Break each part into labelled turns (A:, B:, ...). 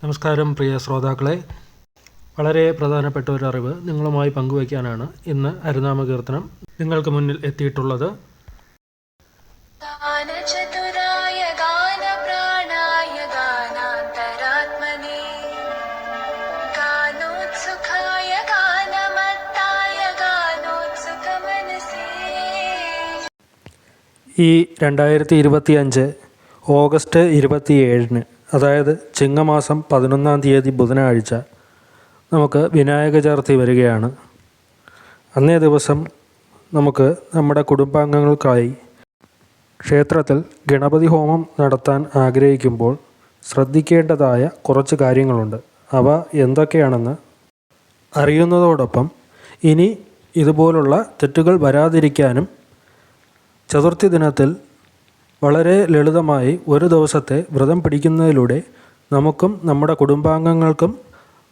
A: നമസ്കാരം പ്രിയ ശ്രോതാക്കളെ. വളരെ പ്രധാനപ്പെട്ട ഒരു അറിവ് നിങ്ങളുമായി പങ്കുവയ്ക്കാനാണ് ഇന്ന് അരുനാമ കീർത്തനം നിങ്ങൾക്ക് മുന്നിൽ എത്തിയിട്ടുള്ളത്. ഈ രണ്ടായിരത്തി ഇരുപത്തി അഞ്ച് ഓഗസ്റ്റ് ഇരുപത്തിയേഴിന് അതായത് ചിങ്ങമാസം പതിനൊന്നാം തീയതി ബുധനാഴ്ച നമുക്ക് വിനായക ചതുർത്ഥി വരികയാണ്. അന്നേ ദിവസം നമുക്ക് നമ്മുടെ കുടുംബാംഗങ്ങൾക്കായി ക്ഷേത്രത്തിൽ ഗണപതി ഹോമം നടത്താൻ ആഗ്രഹിക്കുമ്പോൾ ശ്രദ്ധിക്കേണ്ടതായ കുറച്ച് കാര്യങ്ങളുണ്ട്. അവ എന്തൊക്കെയാണെന്ന് അറിയുന്നതോടൊപ്പം ഇനി ഇതുപോലുള്ള തെറ്റുകൾ വരാതിരിക്കാനും ചതുർത്ഥി ദിനത്തിൽ വളരെ ലളിതമായി ഒരു ദിവസത്തെ വ്രതം പിടിക്കുന്നതിലൂടെ നമുക്കും നമ്മുടെ കുടുംബാംഗങ്ങൾക്കും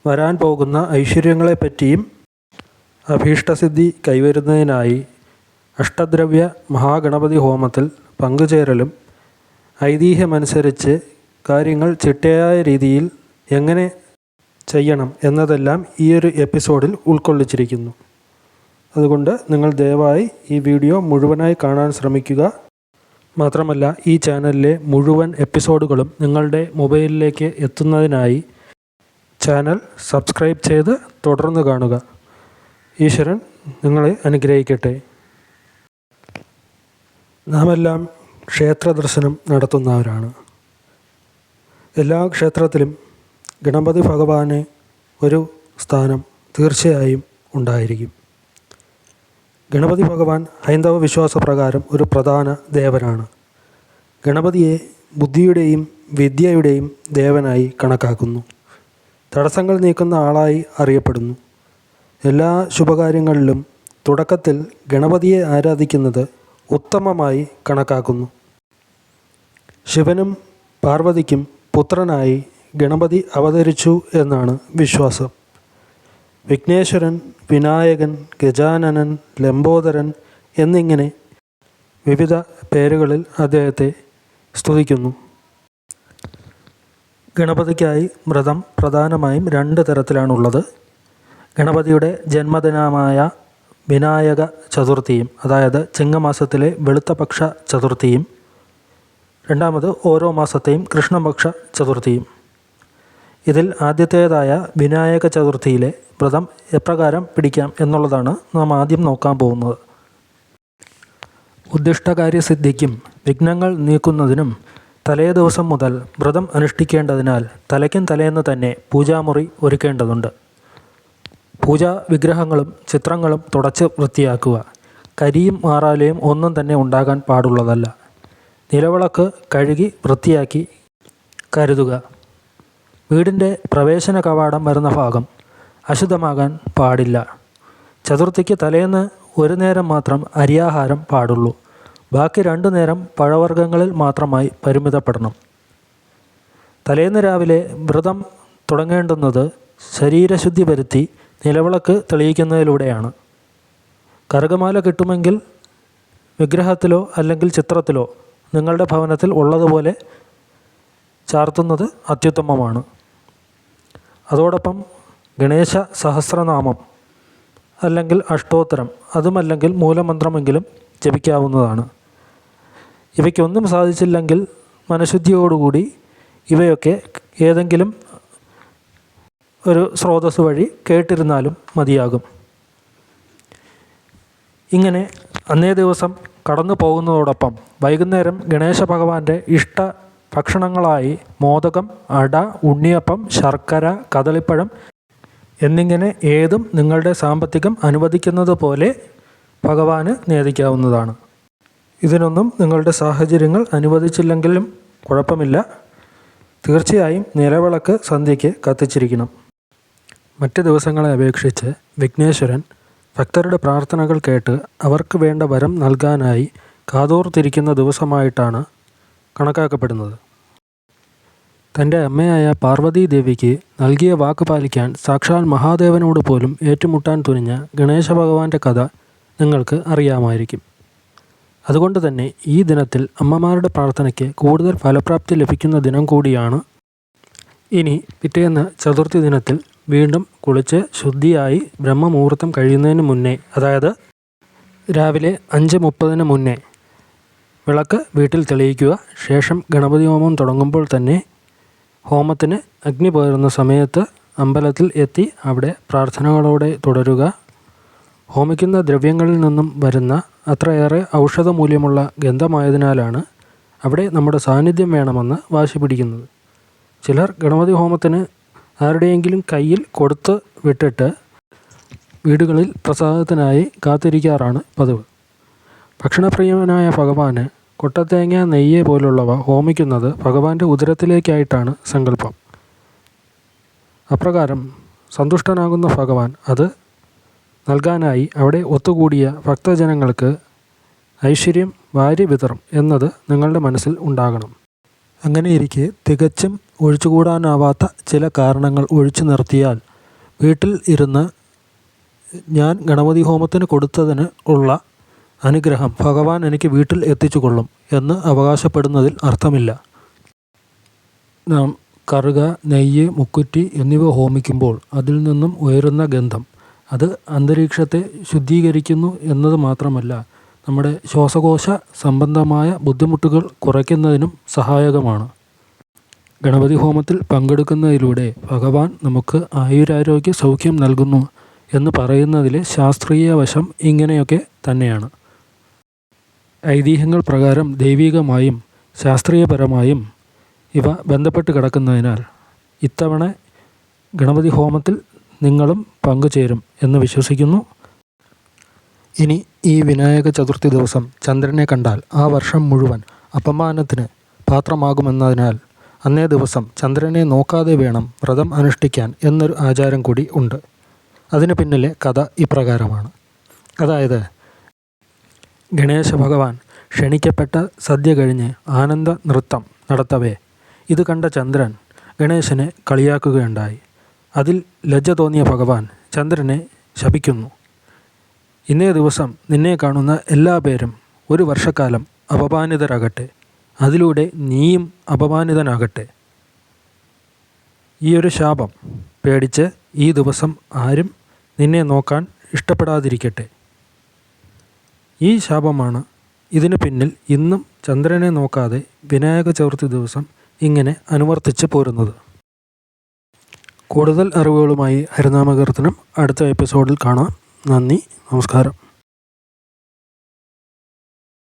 A: വരാൻ പോകുന്ന ഐശ്വര്യങ്ങളെപ്പറ്റിയും അഭീഷ്ടസിദ്ധി കൈവരുന്നതിനായി അഷ്ടദ്രവ്യ മഹാഗണപതി ഹോമത്തിൽ പങ്കുചേരലും ഐതിഹ്യമനുസരിച്ച് കാര്യങ്ങൾ ചിട്ടയായ രീതിയിൽ എങ്ങനെ ചെയ്യണം എന്നതെല്ലാം ഈ ഒരു എപ്പിസോഡിൽ ഉൾക്കൊള്ളിച്ചിരിക്കുന്നു. അതുകൊണ്ട് നിങ്ങൾ ദയവായി ഈ വീഡിയോ മുഴുവനായി കാണാൻ ശ്രമിക്കുക. മാത്രമല്ല ഈ ചാനലിലെ മുഴുവൻ എപ്പിസോഡുകളും നിങ്ങളുടെ മൊബൈലിലേക്ക് എത്തുന്നതിനായി ചാനൽ സബ്സ്ക്രൈബ് ചെയ്ത് തുടർന്ന് കാണുക. ഈശ്വരൻ നിങ്ങളെ അനുഗ്രഹിക്കട്ടെ. നാമെല്ലാം ക്ഷേത്ര ദർശനം നടത്തുന്നവരാണ്. എല്ലാ ക്ഷേത്രത്തിലും ഗണപതി ഭഗവാന് ഒരു സ്ഥാനം തീർച്ചയായും ഉണ്ടായിരിക്കും. ഗണപതി ഭഗവാൻ ഹൈന്ദവ വിശ്വാസപ്രകാരം ഒരു പ്രധാന ദേവനാണ്. ഗണപതിയെ ബുദ്ധിയുടെയും വിദ്യയുടെയും ദേവനായി കണക്കാക്കുന്നു. തടസ്സങ്ങൾ നീക്കുന്ന ആളായി അറിയപ്പെടുന്നു. എല്ലാ ശുഭകാര്യങ്ങളിലും തുടക്കത്തിൽ ഗണപതിയെ ആരാധിക്കുന്നത് ഉത്തമമായി കണക്കാക്കുന്നു. ശിവനും പാർവതിക്കും പുത്രനായി ഗണപതി അവതരിച്ചു എന്നാണ് വിശ്വാസം. വിഘ്നേശ്വരൻ വിനായകൻ ഗജാനനൻ ലംബോദരൻ എന്നിങ്ങനെ വിവിധ പേരുകളിൽ അദ്ദേഹത്തെ സ്തുതിക്കുന്നു. ഗണപതിക്കായി വ്രതം പ്രധാനമായും രണ്ട് തരത്തിലാണുള്ളത്. ഗണപതിയുടെ ജന്മദിനമായ വിനായക ചതുർത്ഥിയും അതായത് ചിങ്ങമാസത്തിലെ വെളുത്തപക്ഷ ചതുർത്ഥിയും രണ്ടാമത് ഓരോ മാസത്തെയും കൃഷ്ണപക്ഷ ചതുർത്ഥിയും. ഇതിൽ ആദ്യത്തേതായ വിനായക ചതുർത്ഥിയിലെ വ്രതം എപ്രകാരം പിടിക്കാം എന്നുള്ളതാണ് നാം ആദ്യം നോക്കാൻ പോകുന്നത്. ഉദ്ദിഷ്ടകാര്യസിദ്ധിക്കും വിഘ്നങ്ങൾ നീക്കുന്നതിനും തലേ ദിവസം മുതൽ വ്രതം അനുഷ്ഠിക്കേണ്ടതിനാൽ തലയ്ക്കും തലേന്ന് തന്നെ പൂജാമുറി ഒരുക്കേണ്ടതുണ്ട്. പൂജാ വിഗ്രഹങ്ങളും ചിത്രങ്ങളും തുടച്ച് വൃത്തിയാക്കുക. കരിയും മാറാലയും ഒന്നും തന്നെ ഉണ്ടാകാൻ പാടുള്ളതല്ല. നിലവിളക്ക് കഴുകി വൃത്തിയാക്കി കരുതുക. വീടിന്റെ പ്രവേശന കവാടം വരുന്ന ഭാഗം അശുദ്ധമാകാൻ പാടില്ല. ചതുർത്ഥിക്ക് തലേന്ന് ഒരു നേരം മാത്രം അരിയാഹാരം പാടുള്ളൂ. ബാക്കി രണ്ടു നേരം പഴവർഗങ്ങളിൽ മാത്രമായി പരിമിതപ്പെടണം. തലേന്ന് രാവിലെ വ്രതം തുടങ്ങേണ്ടുന്നത് ശരീരശുദ്ധി വരുത്തി നിലവിളക്ക് തെളിയിക്കുന്നതിലൂടെയാണ്. കറുകമാല കിട്ടുമെങ്കിൽ വിഗ്രഹത്തിലോ അല്ലെങ്കിൽ ചിത്രത്തിലോ നിങ്ങളുടെ ഭവനത്തിൽ ഉള്ളതുപോലെ ചാർത്തുന്നത് അത്യുത്തമമാണ്. അതോടൊപ്പം ഗണേശ സഹസ്രനാമം അല്ലെങ്കിൽ അഷ്ടോത്തരം അതുമല്ലെങ്കിൽ മൂലമന്ത്രമെങ്കിലും ജപിക്കാവുന്നതാണ്. ഇവയ്ക്കൊന്നും സാധിച്ചില്ലെങ്കിൽ മനഃശുദ്ധിയോടുകൂടി ഇവയൊക്കെ ഏതെങ്കിലും ഒരു സ്രോതസ് വഴി കേട്ടിരുന്നാലും മതിയാകും. ഇങ്ങനെ അന്നേ ദിവസം കടന്നു പോകുന്നതോടൊപ്പം വൈകുന്നേരം ഗണേശ ഭഗവാന്റെ ഇഷ്ട ഭക്ഷണങ്ങളായി മോദകം അട ഉണ്ണിയപ്പം ശർക്കര കദളിപ്പഴം എന്നിങ്ങനെ ഏതും നിങ്ങളുടെ സാമ്പത്തികം അനുവദിക്കുന്നത് പോലെ ഭഗവാന് നേദിക്കാവുന്നതാണ്. ഇതിനൊന്നും നിങ്ങളുടെ സാഹചര്യങ്ങൾ അനുവദിച്ചില്ലെങ്കിലും കുഴപ്പമില്ല. തീർച്ചയായും നിലവിളക്ക് സന്ധ്യയ്ക്ക് കത്തിച്ചിരിക്കണം. മറ്റ് ദിവസങ്ങളെ അപേക്ഷിച്ച് വിഘ്നേശ്വരൻ ഭക്തരുടെ പ്രാർത്ഥനകൾ കേട്ട് അവർക്ക് വേണ്ട വരം നൽകാനായി കാതോർത്തിരിക്കുന്ന ദിവസമായിട്ടാണ് കണക്കാക്കപ്പെടുന്നത്. തന്റെ അമ്മയായ പാർവതീ ദേവിക്ക് നൽകിയ വാക്ക് പാലിക്കാൻ സാക്ഷാൽ മഹാദേവനോട് പോലും ഏറ്റുമുട്ടാൻ തുനിഞ്ഞ ഗണേശ ഭഗവാന്റെ കഥ നിങ്ങൾക്ക് അറിയാമായിരിക്കും. അതുകൊണ്ട് തന്നെ ഈ ദിനത്തിൽ അമ്മമാരുടെ പ്രാർത്ഥനയ്ക്ക് കൂടുതൽ ഫലപ്രാപ്തി ലഭിക്കുന്ന ദിനം കൂടിയാണ് ഇനി പിറ്റേന്ന് ചതുർത്ഥി ദിനത്തിൽ വീണ്ടും കുളിച്ച് ശുദ്ധിയായി ബ്രഹ്മമുഹൂർത്തം കഴിയുന്നതിന് മുന്നേ അതായത് രാവിലെ അഞ്ച് മുപ്പതിന് മുന്നേ വിളക്ക് വീട്ടിൽ തെളിയിക്കുക. ശേഷം ഗണപതി ഹോമം തുടങ്ങുമ്പോൾ തന്നെ ഹോമത്തിന് അഗ്നി പകരുന്ന സമയത്ത് അമ്പലത്തിൽ എത്തി അവിടെ പ്രാർത്ഥനകളോടെ തുടരുക. ഹോമിക്കുന്ന ദ്രവ്യങ്ങളിൽ നിന്നും വരുന്ന അത്രയേറെ ഔഷധ മൂല്യമുള്ള ഗന്ധമായതിനാലാണ് അവിടെ നമ്മുടെ സാന്നിധ്യം വേണമെന്ന് വാശി പിടിക്കുന്നത്. ചിലർ ഗണപതി ഹോമത്തിന് ആരുടെയെങ്കിലും കയ്യിൽ കൊടുത്ത് വിട്ടിട്ട് വീടുകളിൽ പ്രസാദത്തിനായി കാത്തിരിക്കാറാണ് പതിവ്. ഭക്ഷണപ്രിയനായ ഭഗവാന് കൊട്ടത്തേങ്ങ നെയ്യ് പോലുള്ളവ ഹോമിക്കുന്നത് ഭഗവാന്റെ ഉദരത്തിലേക്കായിട്ടാണ് സങ്കല്പം. അപ്രകാരം സന്തുഷ്ടനാകുന്ന ഭഗവാൻ അത് നൽകാനായി അവിടെ ഒത്തുകൂടിയ ഭക്തജനങ്ങൾക്ക് ഐശ്വര്യം വാരി വിതറും എന്നത് നിങ്ങളുടെ മനസ്സിൽ ഉണ്ടാകണം. അങ്ങനെയിരിക്കെ തികച്ചും ഒഴിച്ചുകൂടാനാവാത്ത ചില കാരണങ്ങൾ ഒഴിച്ചു നിർത്തിയാൽ വീട്ടിൽ ഇരുന്ന് ഞാൻ ഗണപതി ഹോമത്തിന് കൊടുത്തതിന് ഉള്ള അനുഗ്രഹം ഭഗവാൻ എനിക്ക് വീട്ടിൽ എത്തിച്ചു കൊള്ളും എന്ന് അവകാശപ്പെടുന്നതിൽ അർത്ഥമില്ല. നാം കറുക നെയ്യ് മുക്കുറ്റി എന്നിവ ഹോമിക്കുമ്പോൾ അതിൽ നിന്നും ഉയരുന്ന ഗന്ധം അത് അന്തരീക്ഷത്തെ ശുദ്ധീകരിക്കുന്നു എന്നത് മാത്രമല്ല നമ്മുടെ ശ്വാസകോശ സംബന്ധമായ ബുദ്ധിമുട്ടുകൾ കുറയ്ക്കുന്നതിനും സഹായകമാണ്. ഗണപതി ഹോമത്തിൽ പങ്കെടുക്കുന്നതിലൂടെ ഭഗവാൻ നമുക്ക് ആയുരാരോഗ്യ സൗഖ്യം നൽകുന്നു എന്ന് പറയുന്നതിലെ ശാസ്ത്രീയ വശം ഇങ്ങനെയൊക്കെ തന്നെയാണ്. ഐതിഹ്യങ്ങൾ പ്രകാരം ദൈവികമായും ശാസ്ത്രീയപരമായും ഇവ ബന്ധപ്പെട്ട് കിടക്കുന്നതിനാൽ ഇത്തവണ ഗണപതി ഹോമത്തിൽ നിങ്ങളും പങ്കുചേരും എന്ന് വിശ്വസിക്കുന്നു. ഇനി ഈ വിനായക ചതുർത്ഥി ദിവസം ചന്ദ്രനെ കണ്ടാൽ ആ വർഷം മുഴുവൻ അപമാനത്തിന് പാത്രമാകുമെന്നതിനാൽ അന്നേ ദിവസം ചന്ദ്രനെ നോക്കാതെ വേണം വ്രതം അനുഷ്ഠിക്കാൻ എന്നൊരു ആചാരം കൂടി ഉണ്ട്. അതിന് പിന്നിലെ കഥ ഇപ്രകാരമാണ്. അതായത് ഗണേശ ഭഗവാൻ ക്ഷണിക്കപ്പെട്ട സദ്യ കഴിഞ്ഞ് ആനന്ദ നൃത്തം നടത്തവേ. ഇത് കണ്ട ചന്ദ്രൻ ഗണേശനെ കളിയാക്കുകയുണ്ടായി. അതിൽ ലജ്ജ തോന്നിയ ഭഗവാൻ ചന്ദ്രനെ ശപിക്കുന്നു. ഇന്നേ ദിവസം നിന്നെ കാണുന്ന എല്ലാ പേരും ഒരു വർഷക്കാലം അപമാനിതരാകട്ടെ. അതിലൂടെ നീയും അപമാനിതനാകട്ടെ. ഈ ഒരു ശാപം പേടിച്ച് ഈ ദിവസം ആരും നിന്നെ നോക്കാൻ ഇഷ്ടപ്പെടാതിരിക്കട്ടെ. ഈ ശാപമാണ്. ഇതിന് പിന്നിൽ ഇന്നും ചന്ദ്രനെ നോക്കാതെ വിനായക ചതുർത്ഥി ദിവസം ഇങ്ങനെ അനുവർത്തിച്ച് പോരുന്നത്. കൂടുതൽ അറിവുകളുമായി ഹരിനാമകീർത്തനം അടുത്ത എപ്പിസോഡിൽ കാണാം. നന്ദി നമസ്കാരം.